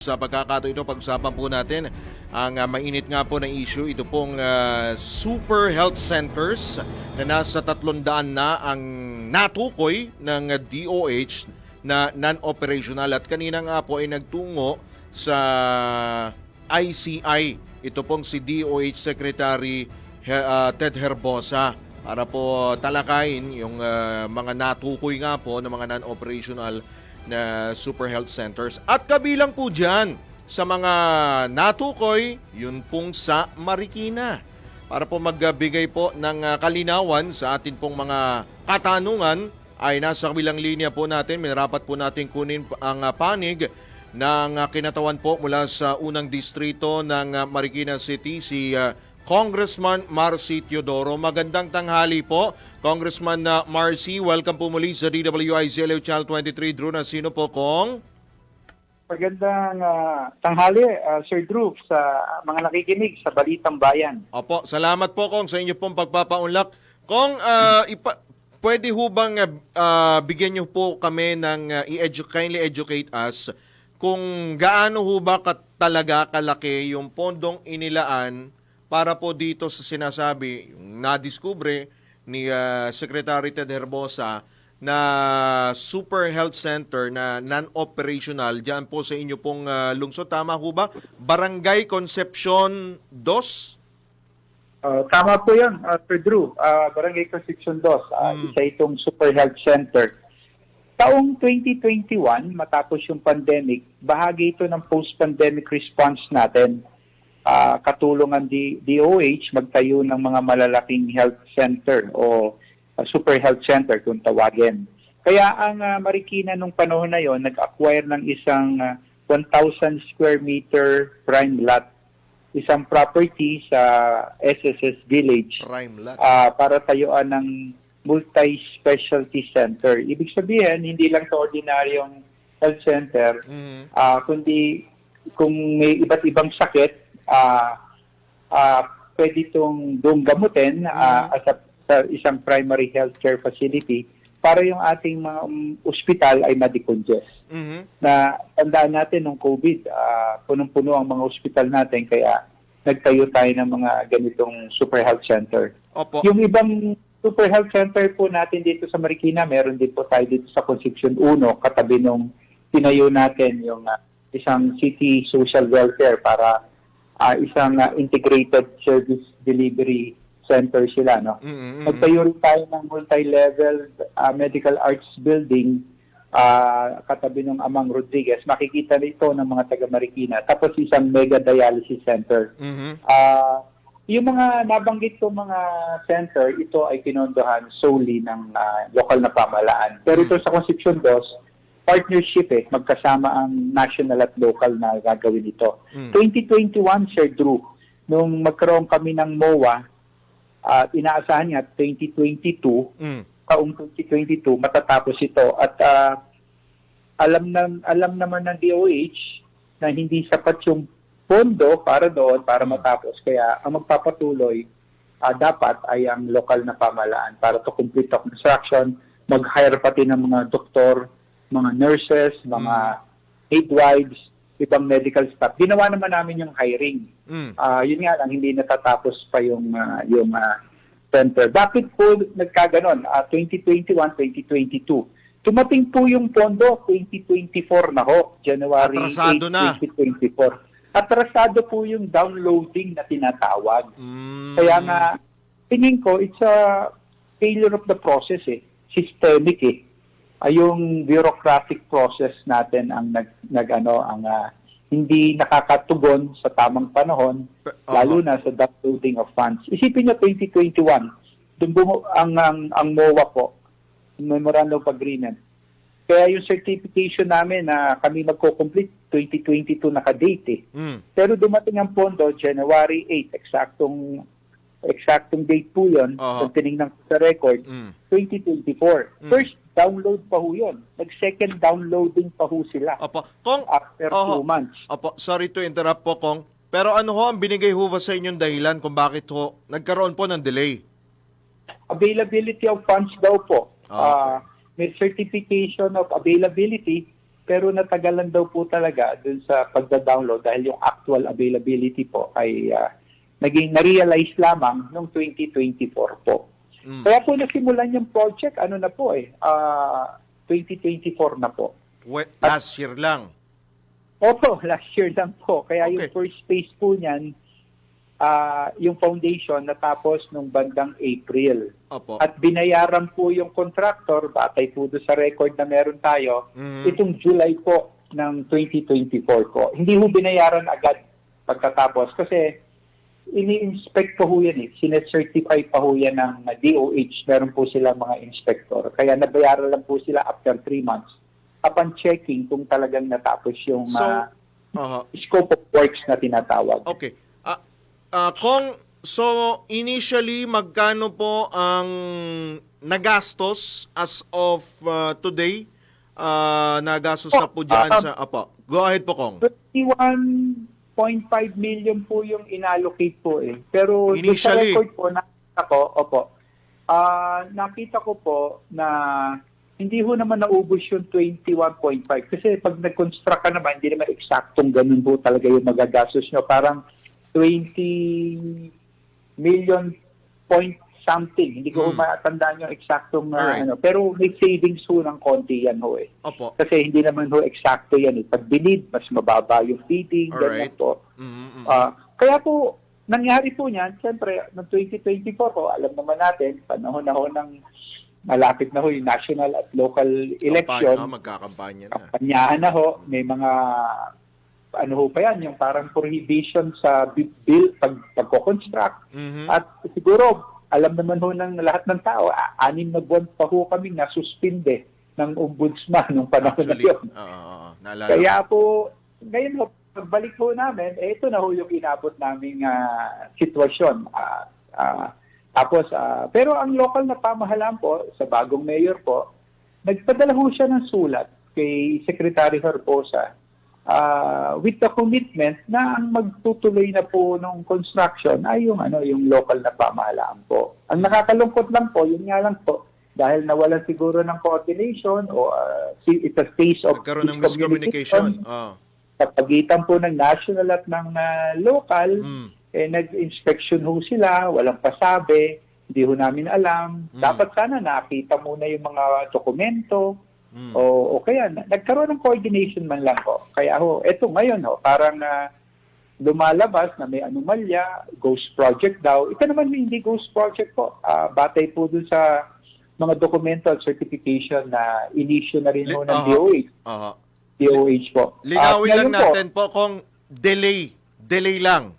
Sa pagkakataon ito, pag-usapan po natin ang ah, mainit nga po na issue. Ito pong ah, super health centers na nasa 300 na ang natukoy ng DOH na non-operational at kanina nga po ay nagtungo sa ICI. Ito pong si DOH Secretary ah, Ted Herbosa para po talakayin yung ah, mga natukoy nga po ng mga non-operational na super health centers. At kabilang po dyan sa mga natukoy, yun pong sa Marikina. Para po magbigay po ng ah, kalinawan sa atin pong mga katanungan ay nasa kabilang linya po natin. Minarapat po natin kunin ang ah, panig ng ah, kinatawan po mula sa unang distrito ng Marikina City, si ah, Congressman Marcy Teodoro. Magandang tanghali po. Congressman uh, Marcy, welcome po muli sa DWI ZLU Channel 23. Drew na sino po, Kong? Magandang ah, tanghali, ah, Sir Drew, sa mga nakikinig sa Balitang Bayan. Opo, salamat po, Kong, sa inyo pong pagpapaunlak. Kong, ah, ipa, pwede ho bang ah, ah, bigyan niyo po kami ng ah, i-edu- kindly educate us kung gaano ho ba ka, talaga kalaki yung pondong inilaan para po dito sa sinasabi, yung nadiskubre ni ah, Secretary Ted Herbosa na super health center na non-operational dyan po sa inyo pong ah, lungsod. Tama ho ba? Barangay Concepcion 2? Ah, tama po yan, ah, Sir Drew. Ah, Barangay Concepcion 2, ah, Mm. isa itong Super Health Center. Taong 2021, matapos yung pandemic, bahagi ito ng post-pandemic response natin. Ah, katulong ang D- DOH magtayo ng mga malalaking health center o ah, super health center kung tawagin. Kaya ang ah, Marikina nung panahon na yon nag-acquire ng isang ah, 1,000 square meter prime lot, isang property sa SSS Village lot. ah, para tayuan ng multi-specialty center. Ibig sabihin, hindi lang sa ordinaryong health center, Mhm. ah, kundi kung may iba't ibang sakit, ah ah, pwede itong doon gamutin ah, as a, sa isang primary healthcare facility para yung ating mga um, ospital ay ma-decongest. Mhm. Na tandaan natin nung COVID, ah, punong-puno ang mga ospital natin kaya nagtayo tayo ng mga ganitong super health center. Opo. Yung ibang super health center po natin dito sa Marikina, meron din po tayo dito sa Concepcion 1, katabi nung tinayo natin yung ah, isang city social welfare para ah, isang ah, integrated service delivery center sila. No? Mhm, mhm. Nagtayo rin tayo ng multi-level ah, medical arts building ah, katabi ng Amang Rodriguez. Makikita nito ng mga taga Marikina. Tapos isang mega dialysis center. Mhm. Ah, yung mga nabanggit ko mga center, ito ay pinondohan solely ng ah, lokal na pamahalaan. Pero ito sa Concepcion 2, partnership eh, magkasama ang national at local na gagawin ito. Mm. 2021, Sir Drew, nung magkaroon kami ng MOA, at inaasahan niya 2022, Mm. taong 2022 matatapos ito at ah, alam na alam naman ng DOH na hindi sapat yung pondo para doon para matapos kaya ang magpapatuloy ah, dapat ay ang lokal na pamahalaan para to complete the construction mag-hire pati ng mga doktor mga nurses mga midwives ibang medical staff ginawa naman namin yung hiring Mm. Ah, yun nga lang hindi natatapos pa yung ah, yung ah, center. Bakit po nagkaganon? Ah, 2021, 2022. Tumating po yung pondo 2024 na ho, January Atrasado 8, na. 2024. Atrasado po yung downloading na tinatawag. Mm. Kaya nga tingin ko it's a failure of the process eh. Systemic eh. Ay yung bureaucratic process natin ang nag, nag ano ang ah, hindi nakakatugon sa tamang panahon Pe- lalo na sa downloading of funds. Isipin niyo 2021, dun bumu- ang, ang, ang MOA po, Memorandum of Agreement. Kaya yung certification namin na kami magko-complete 2022 naka-date eh. Mm. Pero dumating ang pondo January 8, eksaktong eksaktong date po yun, Oho. kung tinignan ko sa record, Mm. 2024. Mm. First download pa ho yun. Nag-second downloading pa ho sila Opo. Kong, after Oho. two months. Opo, sorry to interrupt po, Kong. Pero ano ho ang binigay ho ba sa inyong dahilan kung bakit ho nagkaroon po ng delay? Availability of funds daw po. Ah, Ah, may certification of availability pero natagalan daw po talaga dun sa pagda-download dahil yung actual availability po ay ah, naging na-realize lamang noong 2024 po. Mm. Kaya po nasimulan yung project, ano na po eh, ah, 2024 na po. We- last year lang. Opo, last year lang po. Kaya yung Okay. first phase po niyan, ah, yung foundation natapos nung bandang April. Opo. At binayaran po yung contractor, batay po doon sa record na meron tayo, Mhm. itong July po ng 2024 po. Hindi ho binayaran agad pagkatapos kasi ini-inspect pa ho yan eh. Sinecertify pa ho yan ng DOH. Meron po sila mga inspector. Kaya nabayaran lang po sila after three months upon checking kung talagang natapos yung So, aha. scope of works na tinatawag. Okay. Ah, ah, kung so initially magkano po ang nagastos as of ah, today? Ah, nagastos na po diyan Ah, sa Apo. Go ahead po Kong. 21.5 million po yung inallocate po eh. Pero doon sa Initially. record po, nakita ko, opo, ah nakita ko po na hindi ho naman naubos yung 21.5. Kasi pag nag-construct ka naman, hindi naman eksaktong ganun po talaga yung magagastos nyo. Parang 20 million point something. Hindi ko Hmm. matandaan yung eksaktong ah, Alright. ano. Pero may savings ho ng konti yan ho eh. Opo. Kasi hindi naman ho eksakto yan. Eh. Pag binid, mas mababa yung feeding, ganyan Alright. po. Mhm, mhm. Ah, kaya po, nangyari po niyan, siyempre, noong 2024 po, alam naman natin, panahon na ho ng malapit na ho yung national at local Kampanya, election. ah, magkakampanya na. Kampanyahan na ho, may mga ano ho pa yan, yung parang prohibition sa bi- bill pag pagko-construct. Mhm. At siguro, alam naman ho ng lahat ng tao, anim na buwan pa ho kami nasuspinde ng ombudsman nung panahon Actually, na yun. oo. naalala. Kaya po, ngayon ho, pagbalik po namin, eh, ito na ho yung inabot naming ah, sitwasyon. Ah, ah, tapos, ah, pero ang local na pamahalaan po, sa bagong mayor po, nagpadala ho siya ng sulat kay Secretary Herbosa ah, with the commitment na ang magtutuloy na po ng construction ay yung ano yung local na pamahalaan po. Ang nakakalungkot lang po, yun nga lang po, dahil nawalan siguro ng coordination o si- it's a case of Nagkaroon ng miscommunication. Oh. sa pagitan po ng national at ng ah, local, Mm. eh, nag-inspection ho sila, walang pasabi, hindi ho namin alam. Mm. Dapat sana nakita muna yung mga dokumento, Mm. o, o kaya na- nagkaroon ng coordination man lang ho. Kaya ho, eto ngayon ho, parang ah, lumalabas na may anomalya, ghost project daw. Ito naman hindi ghost project po. Ah, batay po dun sa mga dokumento at certification na inisyu na rin ho ng aha. DOH. Aha. DOH po. Linawin At lang ngayon po, natin po kung delay. Delay lang.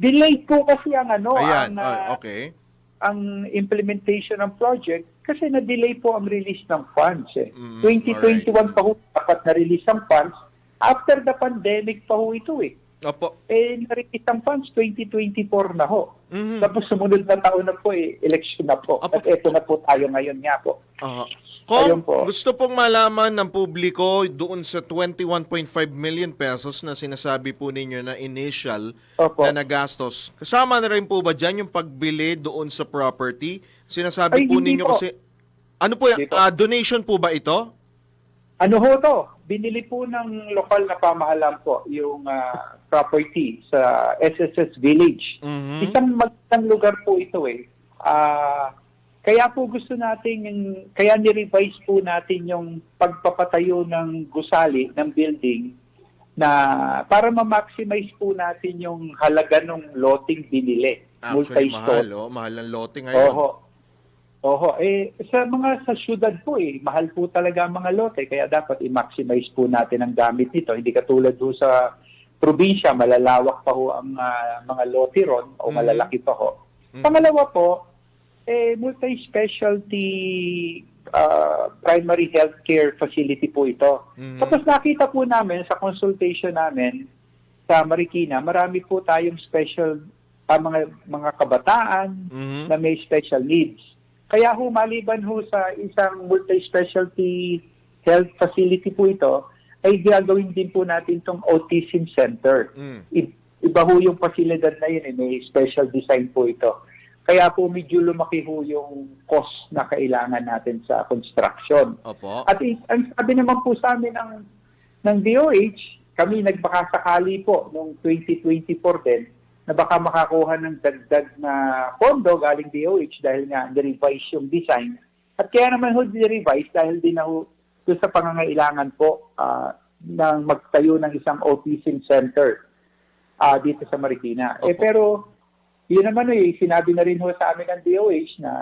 Delayed po kasi ang ano, Ayan. ang, ah, okay. ang implementation ng project kasi na-delay po ang release ng funds. Eh. Mm, 2021 pa ho dapat na-release ang funds. After the pandemic pa ho ito eh. Opo. Eh, na-release ang funds 2024 na ho. Mhm. Tapos sumunod na taon na po eh, election na po. Apo. At eto na po tayo ngayon nga po. Ayun Kung po. gusto pong malaman ng publiko doon sa 21.5 million pesos na sinasabi po ninyo na initial Opo. na nagastos, kasama na rin po ba dyan yung pagbili doon sa property? Sinasabi Ay, po ninyo po. kasi, ano po, yan? Po. Ah, donation po ba ito? Ano ho to? Binili po ng lokal na pamahalaan po yung ah, property sa SSS Village. Mhm. Isang magandang lugar po ito eh. Ah, kaya po gusto natin, yung- kaya ni-revise po natin yung pagpapatayo ng gusali, ng building, na para ma-maximize po natin yung halaga ng loting binili. Actually, mahal, Multi-store. oh. Mahal ang lote ngayon. Oho. Oho. Eh, sa mga sa syudad po eh, mahal po talaga ang mga lote, kaya dapat i-maximize po natin ang gamit nito. Hindi katulad po sa probinsya, malalawak pa ho ang ah, mga lote ron o Mhm. malalaki pa ho. Mhm. Pangalawa po, eh, multi-specialty ah, primary healthcare facility po ito. Mhm. Tapos nakita po namin sa consultation namin sa Marikina, marami po tayong special ah, mga mga kabataan Mhm. na may special needs. Kaya ho, maliban ho sa isang multi-specialty health facility po ito, ay gagawin din po natin itong autism center. Mm. Iba ho yung pasilidad na yun, eh, may special design po ito. Kaya po medyo lumaki ho yung cost na kailangan natin sa construction. Opo. At ang sabi naman po sa amin ng, ng DOH, kami nagbakasakali po noong 2024 din na baka makakuha ng dagdag na pondo galing DOH dahil nga nirevise yung design. At kaya naman ho nirevise dahil din na ho doon sa pangangailangan po ah, ng magtayo ng isang autism center ah, dito sa Marikina. Eh Opo. pero yun naman eh, sinabi na rin ho sa amin ng DOH na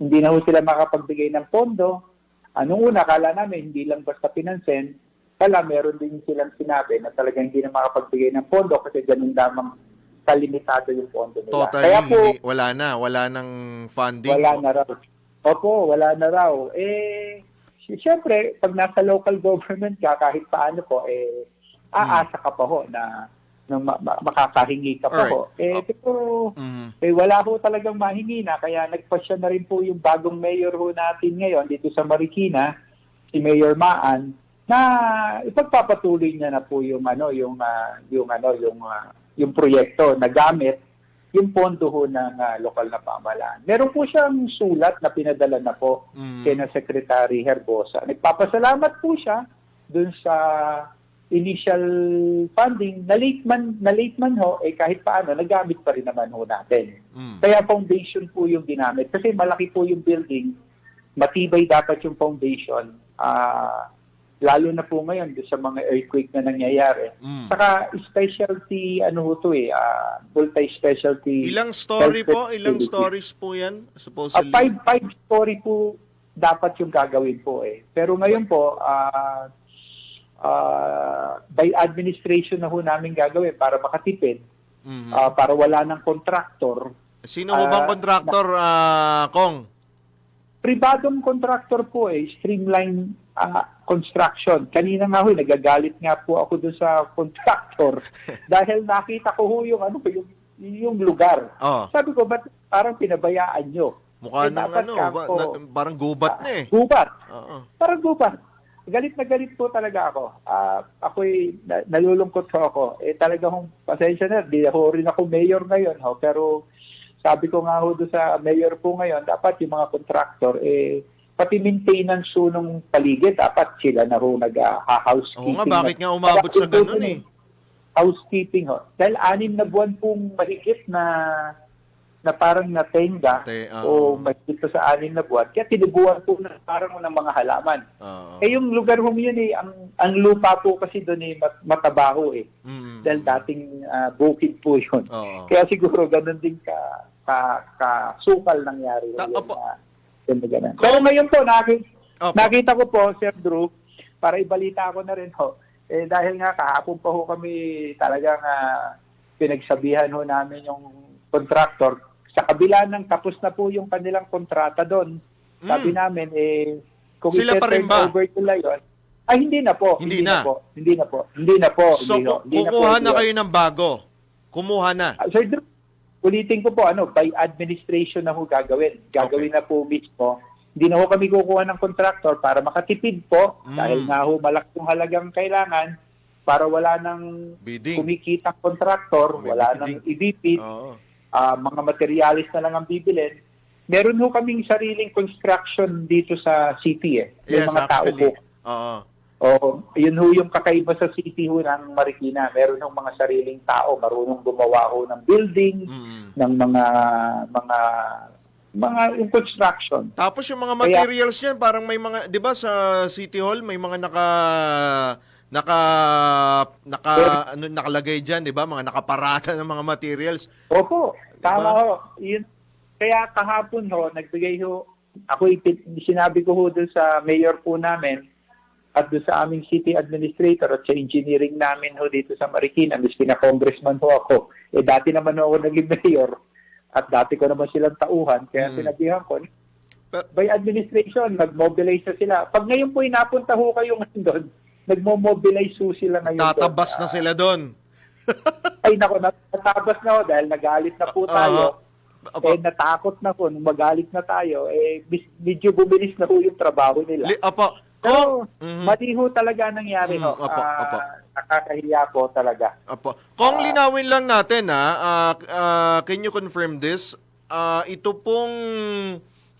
hindi na ho sila makapagbigay ng pondo. Anong una, kala namin hindi lang basta pinansin, kala meron din silang sinabi na talagang hindi na makapagbigay ng pondo kasi ganun lamang kalimitado yung pondo nila. Totally, Kaya po, hindi- wala na. Wala ng funding. wala na raw. Opo, wala na raw. Eh, si- siyempre, pag nasa local government ka, kahit paano po, eh, aasa ka pa ho na, na ma- ma- makakahingi ka pa Alright. ho. Eh, Oh. pero, Mhm. eh, wala ho talagang mahingi na, kaya nagpasya na rin po yung bagong mayor ho natin ngayon dito sa Marikina, si Mayor Maan, na ipagpapatuloy niya na po yung ano, yung ah, yung ano, yung ah, yung proyekto na gamit yung pondo ho ng ah, lokal na pamahalaan. Meron po siyang sulat na pinadala na po Mm. kay na Secretary Herbosa. Nagpapasalamat po siya dun sa initial funding na late man na late man ho eh kahit paano nagamit pa rin naman ho natin. Mm. Kaya foundation po yung ginamit kasi malaki po yung building, matibay dapat yung foundation. Ah lalo na po ngayon doon sa mga earthquake na nangyayari. Mm. Saka specialty ano to eh, ah, multi-specialty. Ilang story po? Ilang stories po yan? Ah, Supposedly. five, five story po dapat yung gagawin po eh. Pero ngayon po, ah ah, by administration na ho namin gagawin para makatipid, Mhm. ah, para wala ng kontraktor. Sino ho bang contractor, ah, Kong? Pribadong kontraktor po eh, streamline ah, construction. Kanina nga ho, nagagalit nga po ako doon sa contractor dahil nakita ko ho yung, ano, yung, yung lugar. Oh, Sabi ko, ba't parang pinabayaan nyo? mukha Eh, ng ano, ba- na- parang gubat na eh. Gubat. Oo. Parang gubat. Galit na galit po talaga ako. Ah, ako'y na- nalulungkot po ako. Eh talaga hong pasensya na, di ako rin ako mayor ngayon. Ho, pero sabi ko nga ho doon sa mayor po ngayon, dapat yung mga contractor, eh, pati maintenance ho ng paligid, dapat sila na ho Oo nag-housekeeping. nga, bakit nga umabot sa ganun eh? Housekeeping ho. Dahil anim na buwan pong mahigit na na parang natenga Te- oo. o mahigit sa anim na buwan. Kaya tinubuan po na parang ng mga halaman. Oo. Eh yung lugar ho yun eh, ang, ang lupa po kasi doon eh mat- matabaho eh. Mm. Dahil dating ah, bukid po yun. Oo. Kaya siguro ganun din ka, ka, ka sukal nangyari. Ta- yun, opo. na ganun. Pero ngayon po, nakita, Opo. nakita ko po, Sir Drew, para ibalita ko na rin ho, eh dahil nga kahapon pa ho kami talagang ah, pinagsabihan ho namin yung contractor. Sa kabila ng tapos na po yung kanilang kontrata doon, sabi namin, eh, kung. Sila pa rin ba? over nila yun, ay hindi na po. Hindi na. po. Hindi na po. Hindi na po. So, hindi, Hindi na po kukuha na kayo ng bago. Kumuha na. Ah, Sir Drew, ulitin ko po, ano, by administration na ho gagawin. Gagawin na po mismo. Hindi na ho kami kukuha ng contractor para makatipid po Mm. dahil nga ho malaking halagang kailangan para wala nang Bidding. kumikitang contractor, May wala bidding. nang ibipid, Oo. ah, mga materialis na lang ang bibilin. Meron ho kaming sariling construction dito sa city eh. May Yes, mga tao po. Oo. O, yun ho yung kakaiba sa city ho ng Marikina. Meron hong mga sariling tao, marunong gumawa ho ng building, Mm. ng mga mga mga yung construction. Tapos yung mga Kaya- materials niyan, parang may mga, 'di ba sa City Hall may mga naka naka naka ano nakalagay diyan, 'di ba? Mga nakaparata ng mga materials. Opo, tama Diba? ho. Yun. Kaya kahapon ho, nagbigay ho, ako sinabi ko ho doon sa mayor po namin at doon sa aming city administrator at sa engineering namin ho dito sa Marikina, miski na congressman ho ako. Eh dati naman ho ako naging mayor at dati ko naman silang tauhan, kaya Hmm. sinabihan ko, by administration, nag-mobilize na sila. Pag ngayon po inapunta ho kayo ngayon doon, nagmo-mobilize ho sila ngayon doon. Tatabas na Ah, sila doon. Ay nako, natabas na ho dahil nagalit na po tayo. Opo. Eh natakot na po, nung magalit na tayo, eh medyo bumilis na ho yung trabaho nila. Li- Opo. Pero Kung Mhm. mali ho talaga nangyari Mhm, ho. opo, Ah, opo. Nakakahiya po talaga. Opo. Kung Ah. linawin lang natin ha, ah, ah, can you confirm this? ah, ito pong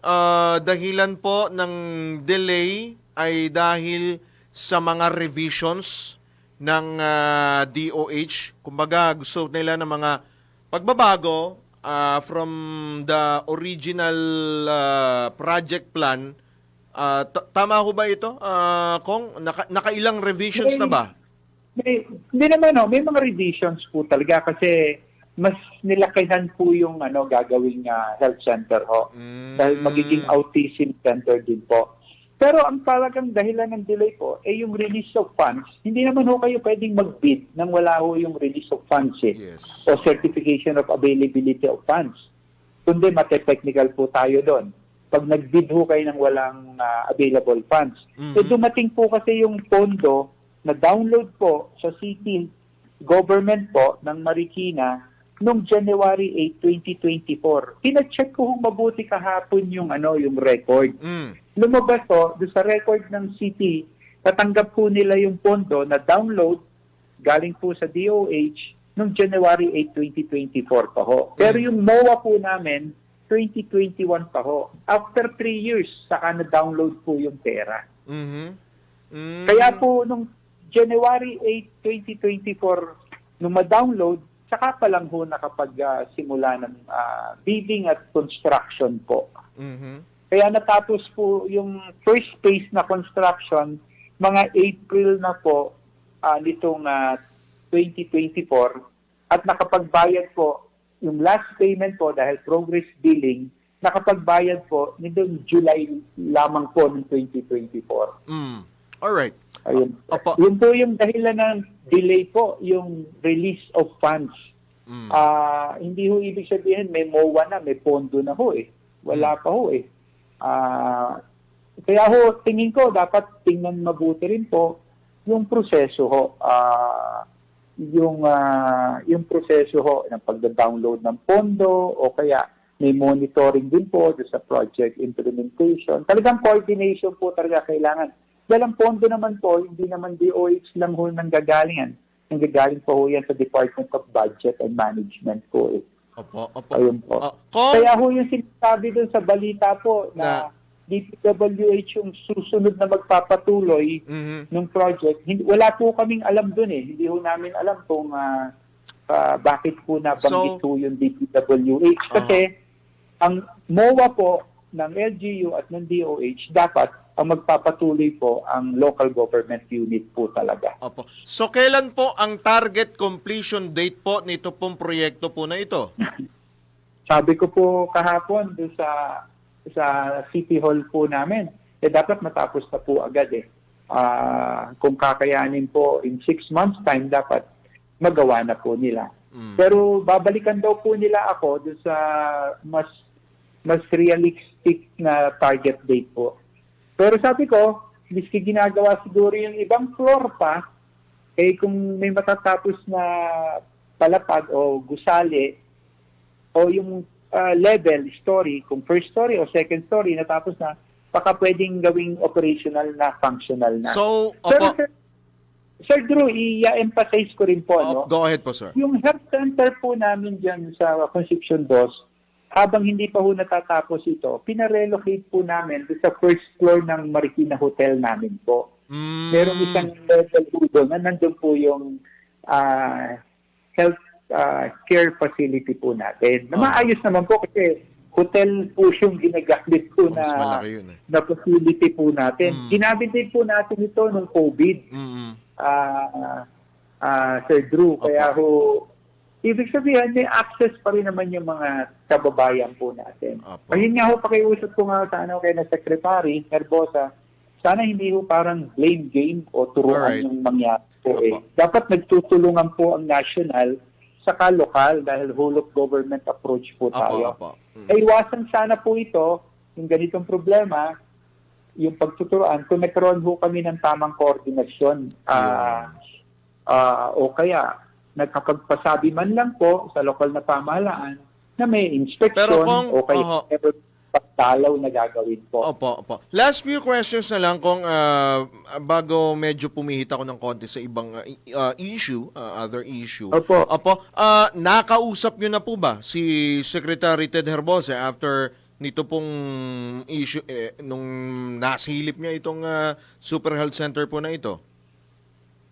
ah, dahilan po ng delay ay dahil sa mga revisions ng ah, DOH. Kumbaga, gusto nila ng mga pagbabago ah, from the original ah, project plan. T- tama ho ba ito, Ah, Kong? Naka- nakailang revisions na ba? May, hindi naman, no, may mga revisions po talaga kasi mas nilakihan po yung ano gagawing ah, health center ho. Mm. Dahil magiging autism center din po. Pero ang talagang dahilan ng delay po ay yung release of funds. Hindi naman ho kayo pwedeng mag-bid nang wala ho yung release of funds eh. Yes. o certification of availability of funds. Kundi mate-technical po tayo doon. Pag nag-bid ho kayo ng walang ah, available funds. Mhm. Eh dumating po kasi yung pondo na download po sa city government po ng Marikina noong January 8, 2024. Pina-check ko kung mabuti kahapon yung ano yung record. Mm. Lumabas po, doon sa record ng city, tatanggap po nila yung pondo na download galing po sa DOH noong January 8, 2024 pa ho. Pero yung MOA po namin, 2021 pa ho. After 3 years, saka na-download po yung pera. Mhm. Mm. Kaya po nung January 8, 2024, nung ma-download, saka pa lang ho nakapag-simula ng ah, bidding at construction po. Mhm. Kaya natapos po yung first phase na construction mga April na po ah, nitong ah, 2024 at nakapagbayad po yung last payment po dahil progress billing nakapagbayad po nitong July lamang po ng 2024. Mm. All right. Ayun. Opo. Yun po yung dahilan ng delay po, yung release of funds. Mm. Ah, hindi ho ibig sabihin may MOA na, may pondo na ho eh. Wala pa ho eh. Ah, kaya ho, tingin ko dapat tingnan mabuti rin po yung proseso ho. Ah, yung ah, yung proseso ho ng pagda-download ng pondo o kaya may monitoring din po sa project implementation. Talagang coordination po talaga kailangan. Dahil ang pondo naman po, hindi naman DOH lang ho nang gagalingan. Nanggagaling po ho yan sa Department of Budget and Management po eh. Opo, opo. Ayun po. Ah, Kong, Kaya ho yung sinasabi doon sa balita po na, Na- DPWH yung susunod na magpapatuloy Mhm. ng project, hindi, wala po kaming alam doon eh. Hindi ho namin alam kung ah, ah, bakit po nabanggit So- po yung DPWH. Kasi ang MOA po ng LGU at ng DOH, dapat ang magpapatuloy po ang local government unit po talaga. Opo. So, kailan po ang target completion date po nito pong proyekto po na ito? Sabi ko po kahapon doon sa sa City Hall po namin, eh dapat matapos na po agad eh. Ah, kung kakayanin po in six months time, dapat magawa na po nila. Mm. Pero babalikan daw po nila ako doon sa mas mas realistic na target date po. Pero sabi ko, miski ginagawa siguro yung ibang floor pa, eh kung may matatapos na palapag o gusali, o yung ah, level, story, kung first story o second story natapos na, baka pwedeng gawing operational na, functional na. So, opo. sir, sir Drew, i-emphasize ko rin po, no? Oh, go ahead po, sir. Yung health center po namin dyan sa Concepcion Dos, habang hindi pa ho natatapos ito, pinarelocate po namin sa first floor ng Marikina Hotel namin po. Mm. Merong isang level po doon na nandun po yung ah, health ah, care facility po natin. Na Oh. maayos naman po kasi hotel po yung ginagamit po na, yun eh. na facility po natin. Mm. Ginamit din po natin ito nung COVID Mm-mm. ah ah Sir Drew. Kaya ho, ibig sabihin, may access pa rin naman yung mga kababayan po natin. Apo. Ayun nga ho, pakiusap ko nga sa ano kay na Secretary Herbosa, sana hindi ho parang blame game o turuan Alright. yung mangyari po eh. Apo. Dapat nagtutulungan po ang national saka lokal dahil whole of government approach po Apo, tayo. apo. Mm. Ay iwasan sana po ito, yung ganitong problema, yung pagtuturoan, kung nagkaroon ho kami ng tamang koordinasyon, ah ah, o kaya nagkapagpasabi man lang po sa lokal na pamahalaan na may inspection Pero kung- o kaya oho. Meron pagtalaw na gagawin po. Opo, opo. Last few questions na lang kung ah, bago medyo pumihit ako ng konti sa ibang ah, issue, ah, other issue. Opo. Opo. Ah, nakausap nyo na po ba si Secretary Ted Herbosa after nito pong issue eh, nung nasilip niya itong ah, Super Health Center po na ito?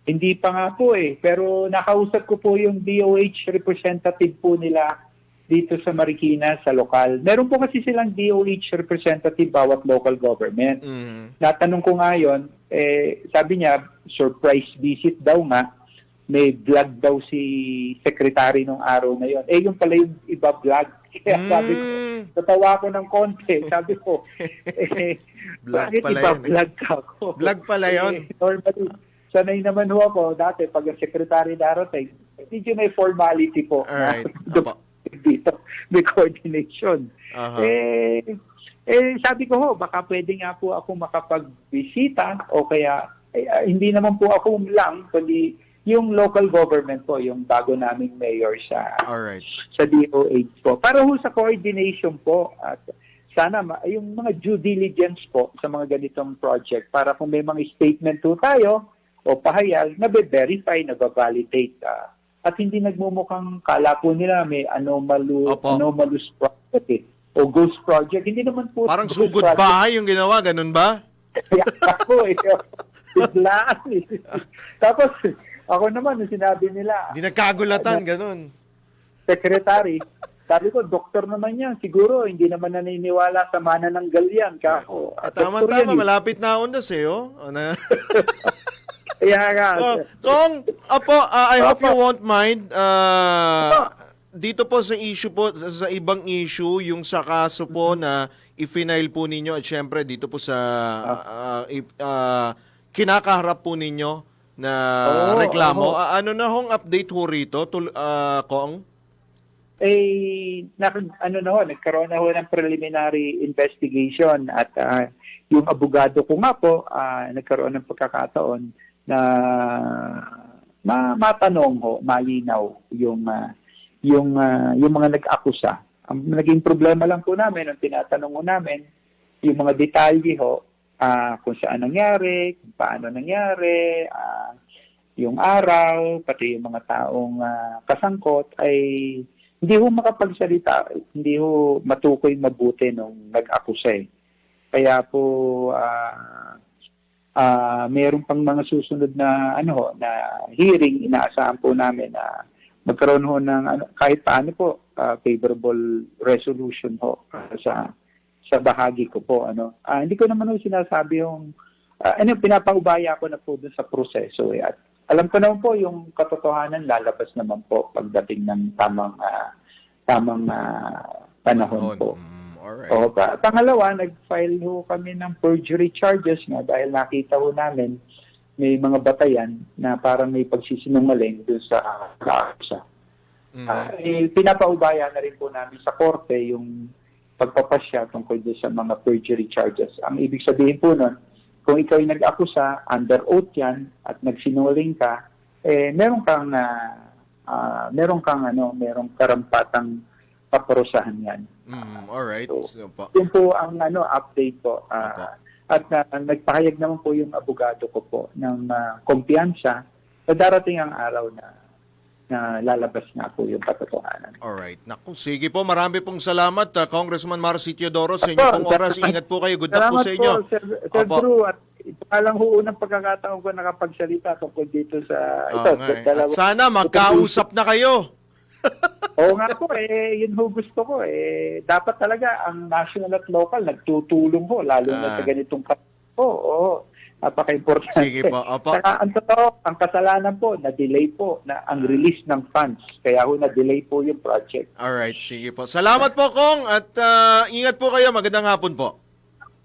Hindi pa nga po eh. Pero nakausap ko po yung DOH representative po nila dito sa Marikina, sa lokal. Meron po kasi silang DOH representative bawat local government. Mhm. Natanong ko nga yun, eh, sabi niya, surprise visit daw nga. May vlog daw si secretary nung araw na yon. Eh, yung pala yung iba vlog. Kaya sabi ko, Mm. natawa ko ng konti. Sabi ko, eh, Vlog bakit pala iba yun eh. vlog ka ako? Vlog pala yun. Eh, normally, sanay naman ho ako dati pag ang secretary darating, medyo may formality po. Alright. dito, may coordination. Aha. Eh, eh, sabi ko ho, baka pwede nga po ako makapagbisita o kaya, eh, ah, hindi naman po ako lang, kundi yung local government po, yung bago naming mayor sa Alright. sa DOH po. Para ho sa coordination po at sana ma- yung mga due diligence po sa mga ganitong project para kung may mga statement po tayo o pahayag, nabe-verify, nababalidate. ah. At hindi nagmumukhang kala po nila may anomalu, Opo. anomalous project eh, o ghost project. Hindi naman po Parang ghost sugod project. bahay yung ginawa, ganun ba? Kaya ako eh. Biglaan eh. Tapos, ako naman, nung sinabi nila, Di nagkagulatan, ganun. secretary, sabi ko, doktor naman yan. Siguro, hindi naman naniniwala sa mana ng galyan. Kako, doktor Tama-tama, eh. malapit na ako na sa'yo. Ano? Kaya nga, Oh, Kong, apo, ah, I hope Opo. you won't mind. Opo. dito po sa issue po, sa ibang issue, yung sa kaso po na i-file po ninyo at syempre dito po sa ah, i- ah, kinakaharap po ninyo na Oo, reklamo. oo. Ah, ano na hong update ho rito, tul, ah, Kong? eh, na, ano na ho, nagkaroon na ho ng preliminary investigation at ah, yung abogado ko nga po, ah, nagkaroon ng pagkakataon na ma matanong ho, malinaw yung ah, yung ah, yung mga nag-akusa. Ang naging problema lang po namin, ang tinatanong ko namin, yung mga detalye ho, ah, kung saan nangyari, kung paano nangyari, ah, yung araw, pati yung mga taong ah, kasangkot ay hindi ho makapagsalita, hindi ho matukoy mabuti nung nag-akusa eh. Kaya po ah ah meron pang mga susunod na ano na hearing inaasahan po namin na magkaroon ho ng ano, kahit paano po ah, favorable resolution ho sa sa bahagi ko po ano. Ah, hindi ko naman ho sinasabi yung ah, ano pinapaubaya ko na po dun sa proseso eh. At alam ko naman po yung katotohanan lalabas naman po pagdating ng tamang ah, tamang ah, panahon po. Mm, alright. O, pa, pangalawa, nag-file ho kami ng perjury charges nga dahil nakita ho namin may mga batayan na parang may pagsisinungaling doon sa kaaksa. Mm. Ah, eh, pinapaubaya na rin po namin sa korte yung pagpapasya tungkol doon sa mga perjury charges. Ang ibig sabihin po nun, kung ikaw ay nag-akusa, under oath yan, at nagsinungaling ka, eh, meron kang, ah, ah, meron kang, ano, merong karampatang paparusahan yan. Mm, alright. So, So, po. Yun po ang ano update po. Opo. at ah, nagpahayag naman po yung abogado ko po ng ah, kumpiyansa na darating ang araw na na lalabas na po yung katotohanan. Alright. Naku, sige po. Marami pong salamat, ah, Congressman Marcy Teodoro, sa inyo pong oras. Ingat po kayo. Good luck po Salamat sa inyo. po, Sir, Sir Opo. Drew. At ito lang ho unang pagkakataon ko nakapagsalita tungkol dito sa ito. Nga eh. sa dalawa- sana magkausap na kayo. Oo nga po, eh, yun ho gusto ko. Eh, dapat talaga ang national at local nagtutulong ho, lalo na Ah. sa ganitong kas- Oo. Napaka-importante. Sige po, opo. Saka ang totoo, ang kasalanan po, na-delay po na ang release ng funds. Kaya ho na-delay po yung project. Alright, sige po. Salamat po, Kong. At ah, ingat po kayo. Magandang hapon po.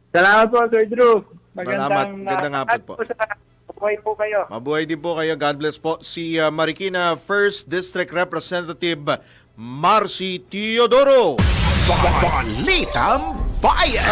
Salamat po, Sir Drew. Salamat. Magandang ah, hapon po. sa- Buhay po kayo. Mabuhay din po kayo. God bless po. Si ah, Marikina 1st District Representative Marcy Teodoro. Balitang Bayan!